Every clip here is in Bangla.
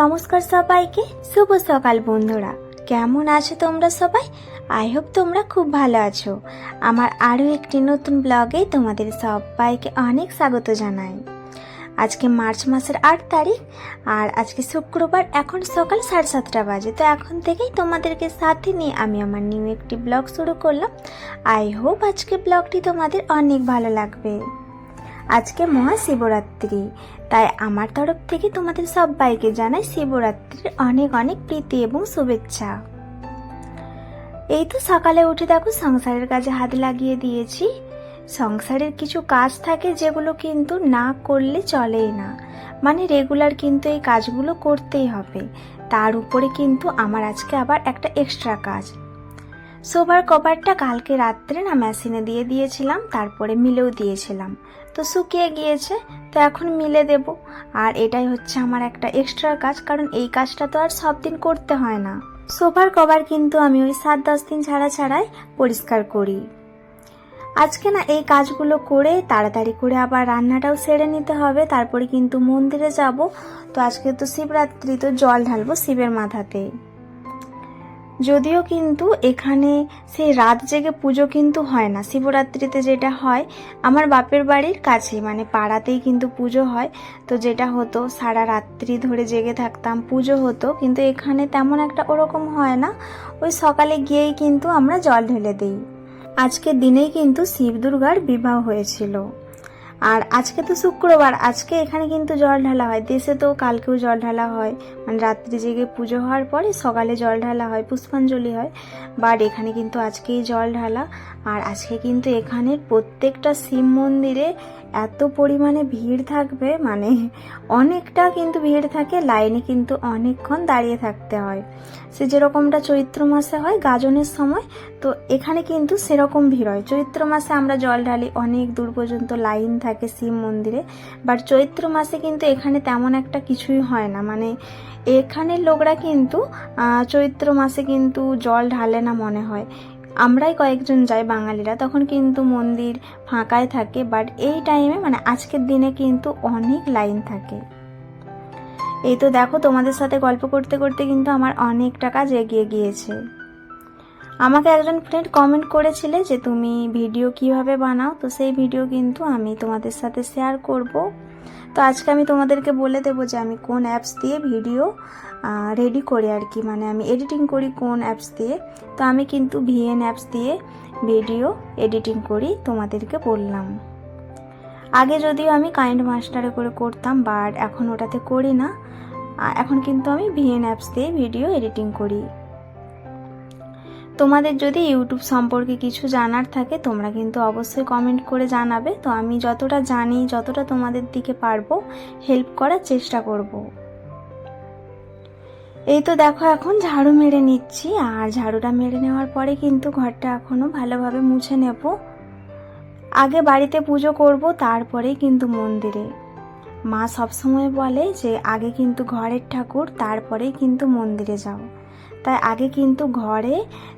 নমস্কার সবাইকে। শুভ সকাল বন্ধুরা। কেমন আছো তোমরা সবাই? আই হোপ তোমরা খুব ভালো আছো। আমার আরও একটি নতুন ব্লগে তোমাদের সবাইকে অনেক স্বাগত জানাই। আজকে মার্চ মাসের আট তারিখ, আর আজকে শুক্রবার, এখন সকাল সাড়ে সাতটা বাজে। তো এখন থেকেই তোমাদেরকে সাথে নিয়ে আমি আমার নিউ একটি ব্লগ শুরু করলাম। আই হোপ আজকে ব্লগটি তোমাদের অনেক ভালো লাগবে। আজকে মহাশিবরাত্রি। তাই আমার তরফ থেকে তোমাদের সবাইকে জানাই শিবরাত্রির অনেক অনেক প্রীতি এবং শুভেচ্ছা। এই তো সকালে উঠে দেখো সংসারের কাজে হাত লাগিয়ে দিয়েছি। সংসারের কিছু কাজ থাকে যেগুলো কিন্তু না করলে চলেই না। মানে রেগুলার কিন্তু এই কাজগুলো করতেই হবে। তার উপরে কিন্তু আমার আজকে আবার একটা এক্সট্রা কাজ। সোফার কভারটা কালকে রাত্রে না মেশিনে দিয়ে দিয়েছিলাম, তারপরে মিলেও দিয়েছিলাম। তো শুকিয়ে গিয়েছে, তো এখন মিলে দেব। আর এটাই হচ্ছে আমার একটা এক্সট্রা কাজ, কারণ এই কাজটা তো আর সব দিন করতে হয় না। সোফার কভার কিন্তু আমি ওই সাত দশ দিন ছাড়া ছাড়াই পরিষ্কার করি। আজকে না এই কাজগুলো করে তাড়াতাড়ি করে আবার রান্নাটাও সেরে নিতে হবে, তারপরে কিন্তু মন্দিরে যাব। তো আজকে তো শিবরাত্রি, তো জল ঢালবো শিবের মাথাতে যদিও কিন্তু এখানে সেই রাত জেগে পুজো কিন্তু হয় না। শিবরাত্রিতে যেটা হয়, আমার বাপের বাড়ির কাছে মানে পাড়াতেই কিন্তু পুজো হয়। তো যেটা হতো, সারা রাত্রি ধরে জেগে থাকতাম, পুজো হতো। কিন্তু এখানে তেমন একটা ওরকম হয় না। ওই সকালে গিয়েই কিন্তু আমরা জল ঢেলে দিই। আজকের দিনেই কিন্তু শিব দুর্গার বিবাহ হয়েছিল। আর আজকে তো শুক্রবার, আজকে এখানে কিন্তু জল ঢালা হয়। দেশে তো কালকেও জল ঢালা হয়। মানে রাত্রি জেগে পুজো হওয়ার পরে সকালে জল ঢালা হয়, পুষ্পাঞ্জলি হয়। বাট এখানে কিন্তু আজকেই জল ঢালা। আর আজকে কিন্তু এখানের প্রত্যেকটা শিব মন্দিরে এত পরিমাণে ভিড় থাকবে মানে অনেকটা কিন্তু ভিড় থাকে, লাইনে কিন্তু অনেকক্ষণ দাঁড়িয়ে থাকতে হয়। সে যেরকমটা চৈত্র মাসে হয় গাজনের সময়, তো এখানে কিন্তু সেরকম ভিড় হয়। চৈত্র মাসে আমরা জল ঢালি অনেক দূর পর্যন্ত লাইন থাকে শিব মন্দিরে। বাট চৈত্র মাসে কিন্তু এখানে তেমন একটা কিছুই হয় না। মানে এখানের লোকরা কিন্তু চৈত্র মাসে কিন্তু জল ঢালে না মনে হয়। আমরাই কয়েকজন যাই বাঙালিরা, তখন কিন্তু মন্দির ফাঁকায় থাকে বাট এই টাইমে মানে আজকের দিনে কিন্তু অনেক লাইন থাকে। এই তো দেখো, তোমাদের সাথে গল্প করতে করতে কিন্তু আমার অনেকটা কাজ এগিয়ে গিয়েছে। আমাকে একজন ফ্রেন্ড কমেন্ট করেছিলে যে, তুমি ভিডিও কীভাবে বানাও? তো সেই ভিডিও কিন্তু আমি তোমাদের সাথে শেয়ার করব। তো আজকে আমি তোমাদেরকে বলে দেবো যে, আমি কোন অ্যাপস দিয়ে ভিডিও রেডি করি আর কি। মানে আমি এডিটিং করি কোন অ্যাপস দিয়ে। তো আমি কিন্তু ভিএন অ্যাপস দিয়ে ভিডিও এডিটিং করি, তোমাদেরকে বললাম। আগে যদিও আমি কাইন্ড মাস্টারে করে করতাম বাট এখন ওটাতে করি না। এখন কিন্তু আমি ভিএন অ্যাপস দিয়ে ভিডিও এডিটিং করি। তোমাদের যদি ইউটিউব সম্পর্কে কিছু জানার থাকে, তোমরা কিন্তু অবশ্যই কমেন্ট করে জানাবে। তো আমি যতটা জানি, যতটা তোমাদের দিকে পারব হেল্প করার চেষ্টা করব। এই তো দেখো এখন ঝাড়ু মেরে নিচ্ছি, আর ঝাড়ুটা মেরে নেওয়ার পরে কিন্তু ঘরটা এখনও ভালোভাবে মুছে নেব। আগে বাড়িতে পুজো করব, তারপরেই কিন্তু মন্দিরে। মা সবসময় বলে যে, আগে কিন্তু ঘরের ঠাকুর, তারপরেই কিন্তু মন্দিরে যাও। তাই আগে কিন্তু ঘরে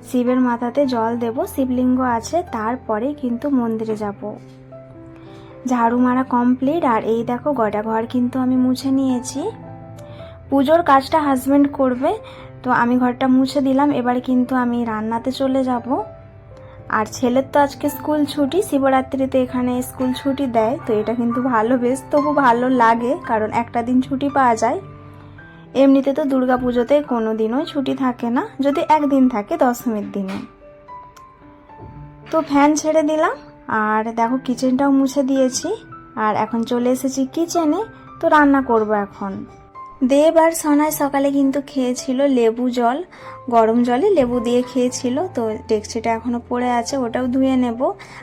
শিবের মাথাতে জল দেব, শিবলিঙ্গ আছে, তারপরে কিন্তু মন্দিরে যাব। ঝাড়ু মারা কমপ্লিট আর এই দেখো গোটা ঘর কিন্তু আমি মুছে নিয়েছি। পুজোর কাজটা হাজবেন্ড করবে, তো আমি ঘরটা মুছে দিলাম, এবারে কিন্তু আমি রান্নাতে চলে যাব। আর ছেলের তো আজকে স্কুল ছুটি, শিবরাত্রিতে এখানে স্কুল ছুটি দেয়, তো এটা কিন্তু ভালো বেশ, তবু ভালো লাগে, কারণ একটা দিন ছুটি পাওয়া যায়। এমনিতে তো দুর্গা পুজোতে কোনো দিনও ছুটি থাকে না, যদি একদিন থাকে দশমীর দিনে। তো ফ্যান ছেড়ে দিলাম, আর দেখো কিচেনটাও মুছে দিয়েছি, আর এখন চলে এসেছি কিচেনে তো রান্না করব এখন। দেব আর সনায় সকালে কিন্তু খেয়েছিল লেবু জল, গরম জলে লেবু দিয়ে খেয়েছিল। তো ডেকচিটা এখনও পড়ে আছে, ওটাও ধুয়ে নেব।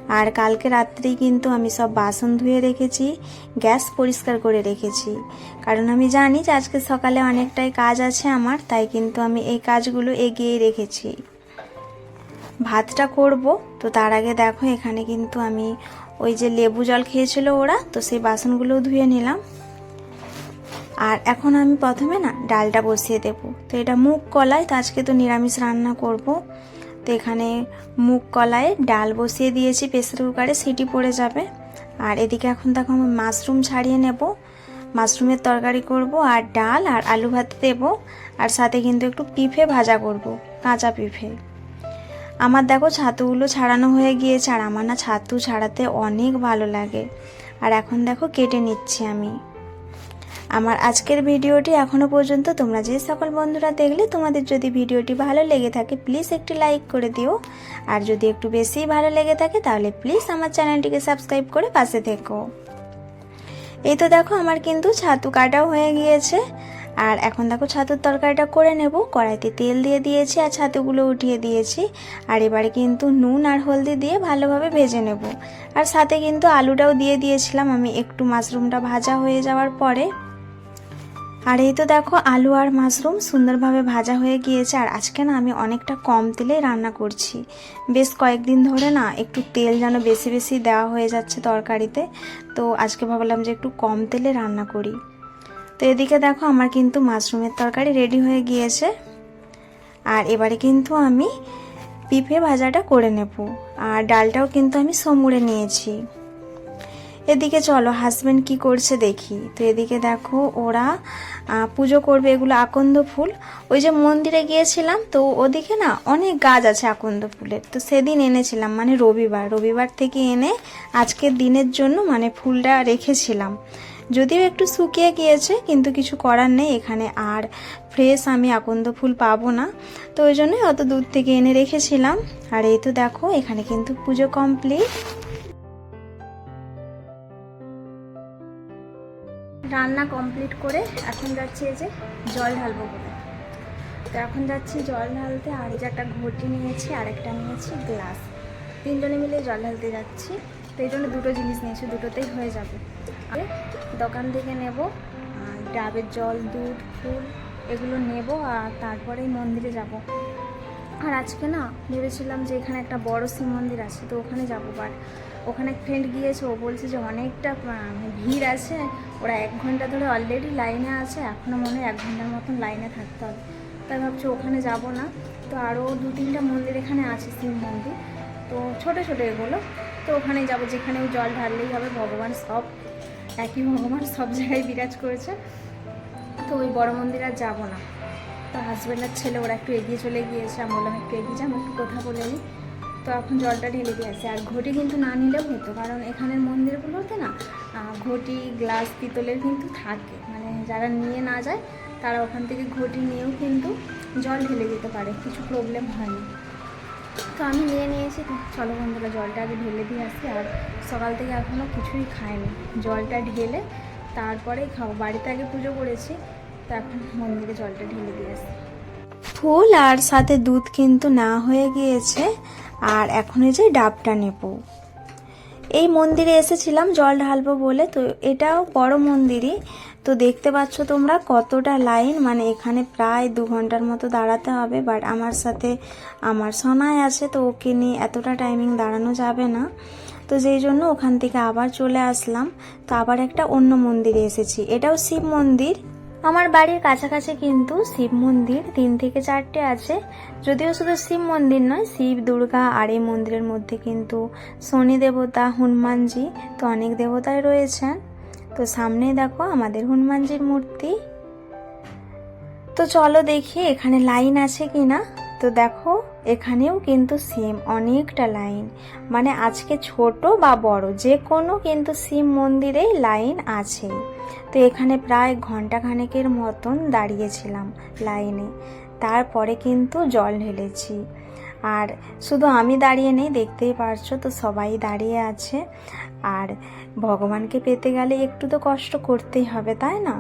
আর কালকে রাত্রেই কিন্তু আমি সব বাসন ধুয়ে রেখেছি, গ্যাস পরিষ্কার করে রেখেছি। কারণ আমি জানি যে আজকে সকালে অনেকটাই কাজ আছে আমার, তাই কিন্তু আমি এই কাজগুলো এগিয়ে রেখেছি। ভাতটা করব, তো তার আগে দেখো এখানে কিন্তু আমি ওই যে লেবু জল খেয়েছিল ওরা, তো সেই বাসনগুলোও ধুয়ে নিলাম। আর এখন আমি প্রথমে না ডালটা বসিয়ে দেব। তো এটা মুগ কলাই, তো আজকে তো নিরামিষ রান্না করব। তো এখানে মুগ কলায় ডাল বসিয়ে দিয়েছি, প্রেসার কুকারে, সিটি পড়ে যাবে। আর এদিকে এখন দেখো আমি মাশরুম ছাড়িয়ে নেব। মাশরুমের তরকারি করব আর ডাল আর আলু ভাত দেব। আর সাথে কিন্তু একটু পিঠে ভাজা করব, কাঁচা পিঠে আমার দেখো ছাতুগুলো ছাড়ানো হয়ে গিয়েছে, আর আমার না ছাতু ছাড়াতে অনেক ভালো লাগে। আর এখন দেখো কেটে নিচ্ছি আমি। আমার আজকের ভিডিওটি এখনও পর্যন্ত তোমরা যে সকল বন্ধুরা দেখলে, তোমাদের যদি ভিডিওটি ভালো লেগে থাকে প্লিজ একটি লাইক করে দিও। আর যদি একটু বেশি ভালো লেগে থাকে, তাহলে প্লিজ আমার চ্যানেলটিকে সাবস্ক্রাইব করে পাশে থেকো। এই তো দেখো, আমার কিন্তু ছাতু কাটাও হয়ে গিয়েছে। আর এখন দেখো, ছাতুর তরকারিটা করে নেব। কড়াইতে তেল দিয়ে দিয়েছি আর ছাতুগুলো উঠিয়ে দিয়েছি। আর এবারে কিন্তু নুন আর হলদি দিয়ে ভালোভাবে ভেজে নেব। আর সাথে কিন্তু আলুটাও দিয়ে দিয়েছিলাম আমি, একটু মাশরুমটা ভাজা হয়ে যাওয়ার পরে। আর এই তো দেখো আলু আর মাশরুম সুন্দরভাবে ভাজা হয়ে গিয়েছে, আর আজকে না আমি অনেকটা কম তেলে রান্না করছি। বেশ কয়েকদিন ধরে না একটু তেল যেন বেশি বেশি দেওয়া হয়ে যাচ্ছে তরকারিতে, তো আজকে ভাবলাম যে একটু কম তেলে রান্না করি। তো এদিকে দেখো আমার কিন্তু মাশরুমের তরকারি রেডি হয়ে গিয়েছে, আর এবারে কিন্তু আমি পিঁপে ভাজাটা করে নেব। আর ডালটাও কিন্তু আমি সমুড়ে নিয়েছি। এদিকে চলো হাজব্যান্ড কি করছে দেখি। তো এদিকে দেখো, ওরা পুজো করবে এগুলো আকন্দ ফুল। ওই যে মন্দিরে গিয়েছিলাম, তো ওদিকে না অনেক গাছ আছে আকন্দ ফুলের। তো সেদিন এনেছিলাম মানে রবিবার। রবিবার থেকে এনে আজকের দিনের জন্য মানে ফুলটা রেখেছিলাম। যদিও একটু শুকিয়ে গিয়েছে, কিন্তু কিছু করার নেই এখানে। আর ফ্রেশ আমি আকন্দ ফুল পাবো না। তো ওই জন্যই অত দূর থেকে এনে রেখেছিলাম। আর এই তো দেখো, এখানে কিন্তু পুজো কমপ্লিট রান্না কমপ্লিট করে এখন যাচ্ছি এই যে জল ঢালবো বলে। তো এখন যাচ্ছি জল ঢালতে, আর এই যে একটা ঘটি নিয়েছি আর একটা নিয়েছি গ্লাস তিনজনে মিলে জল ঢালতে যাচ্ছি। তো এই জন্য দুটো জিনিস নিয়েছি, দুটোতেই হয়ে যাবে। আর দোকান থেকে নেব ডাবের জল, দুধ, ফুল, এগুলো নেব, আর তারপরেই মন্দিরে যাব। আর আজকে না ভেবেছিলাম যে এখানে একটা বড় শিব মন্দির আছে, তো ওখানে যাব বাট ওখানে এক ফ্রেন্ড গিয়েছে, ও বলছে যে অনেকটা ভিড় আছে, ওরা এক ঘণ্টা ধরে অলরেডি লাইনে আছে এখনও মনে হয় এক ঘণ্টার মতন লাইনে থাকতে হবে। তাই ভাবছি ওখানে যাব না। তো আরও দু তিনটা মন্দির এখানে আছে, শিব মন্দির। তো ছোটো ছোটো এগুলো। তো ওখানে যাব, যেখানে ওই জল ঢাললেই হবে, ভগবান সব, একই ভগবান সব জায়গায় বিরাজ করেছে। তো ওই বড় মন্দির আর যাব না। তো হাজব্যান্ড আর ছেলে, ওরা একটু এগিয়ে চলে গিয়েছে, আমি বললাম একটু এগিয়ে যাব একটু কথা বলে নিই। তো এখন জলটা ঢেলে দিয়ে আসে আর ঘটি কিন্তু না নিলেও হতো, কারণ এখানের মন্দিরগুলোতে না ঘটি, গ্লাস, পিতলের কিন্তু থাকে। মানে যারা নিয়ে না যায়, তারা ওখান থেকে ঘটি নিয়েও কিন্তু জল ঢেলে দিতে পারে, কিছু প্রবলেম হয়নি। তো আমি নিয়ে নিয়েছি চলো বন্ধুরা, জলটা আগে ঢেলে দিয়ে আসি। আর সকাল থেকে এখনও কিছুই খাইনি। জলটা ঢেলে তারপরেই খাব। বাড়িতে আগে পুজো করেছি, তো এখন মন্দিরে জলটা ঢেলে দিয়ে আসি। ফুল আর সাথে দুধ কিন্তু না হয়ে গিয়েছে। আর এখন এই যে ডাবটা নেব। এই মন্দিরে এসেছিলাম, জল ঢালবো বলে। তো এটাও বড় মন্দিরই। তো দেখতে পাচ্ছ তোমরা কতটা লাইন। মানে এখানে প্রায় দু ঘণ্টার মতো দাঁড়াতে হবে বাট আমার সাথে আমার সোনায় আছে, তো ওকে নিয়ে এতটা টাইমিং দাঁড়ানো যাবে না। তো যেই জন্য ওখান থেকে আবার চলে আসলাম। তো আবার একটা অন্য মন্দিরে এসেছি। এটাও শিব মন্দির। আমার বাড়ির কাছাকাছি কিন্তু শিব মন্দির, তিন থেকে চারটে আছে। যদিও শুধু শিব মন্দির নয়, শিব, দুর্গা, আর এই মন্দিরের মধ্যে কিন্তু শনি দেবতা, হনুমানজি তো অনেক দেবতাই রয়েছেন। তো সামনেই দেখো আমাদের হনুমানজির মূর্তি। তো চলো দেখি এখানে লাইন আছে কি না তো দেখো, এখানেও কিন্তু সেম, অনেকটা লাইন। মানে আজকে ছোট বা বড়, যে কোনো কিন্তু শিব মন্দিরেই লাইন আছে। তো এখানে প্রায় ঘণ্টা খানেকের মতন দাঁড়িয়েছিলাম লাইনে। তারপরে কিন্তু জল ঢেলেছি। আর শুধু আমি দাঁড়িয়ে নেই, দেখতেই পারছ তো সবাই দাঁড়িয়ে আছে। আর ভগবানকে পেতে গেলে একটু তো কষ্ট করতেই হবে, তাই না?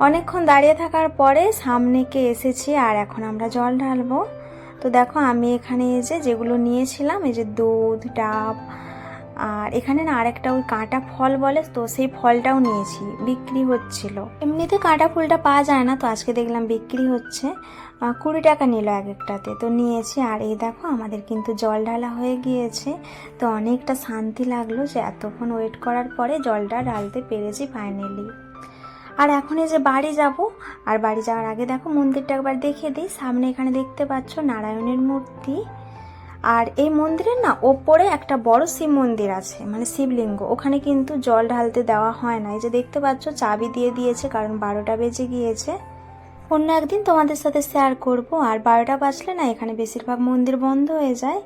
অনেকক্ষণ দাঁড়িয়ে থাকার পরে সামনেকে এসেছি আর এখন আমরা জল ঢালবো। তো দেখো আমি এখানে এই যে যেগুলো নিয়েছিলাম, এই যে দুধ, ডাব আর এখানে না আরেকটা ওই কাঁটা ফল বলে, তো সেই ফলটাও নিয়েছি, বিক্রি হচ্ছিল। এমনিতে কাঁটা ফুলটা পাওয়া যায় না, তো আজকে দেখলাম বিক্রি হচ্ছে। কুড়ি টাকা নিল এক একটাতে, তো নিয়েছি। আর এই দেখো, আমাদের কিন্তু জল ঢালা হয়ে গিয়েছে। তো অনেকটা শান্তি লাগল যে এতক্ষণ ওয়েট করার পরে জলটা ঢালতে পেরেছি ফাইনালি। আর এখন এই যে বাড়ি যাব, আর বাড়ি যাওয়ার আগে দেখো মন্দিরটা একবার দেখে দিই। সামনে এখানে দেখতে পাচ্ছ নারায়ণের মূর্তি। আর এই মন্দিরের না ওপরে একটা বড় শিব মন্দির আছে মানে শিবলিঙ্গ। ওখানে কিন্তু জল ঢালতে দেওয়া হয় না। এই যে দেখতে পাচ্ছ, চাবি দিয়ে দিয়েছে, কারণ বারোটা বেজে গিয়েছে। অন্য একদিন তোমাদের সাথে শেয়ার করব। আর বারোটা বাজলে না এখানে বেশিরভাগ মন্দির বন্ধ হয়ে যায়।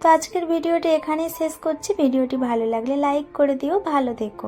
তো আজকের ভিডিওটি এখানেই শেষ করছি। ভিডিওটি ভালো লাগলে লাইক করে দিও, ভালো দেখো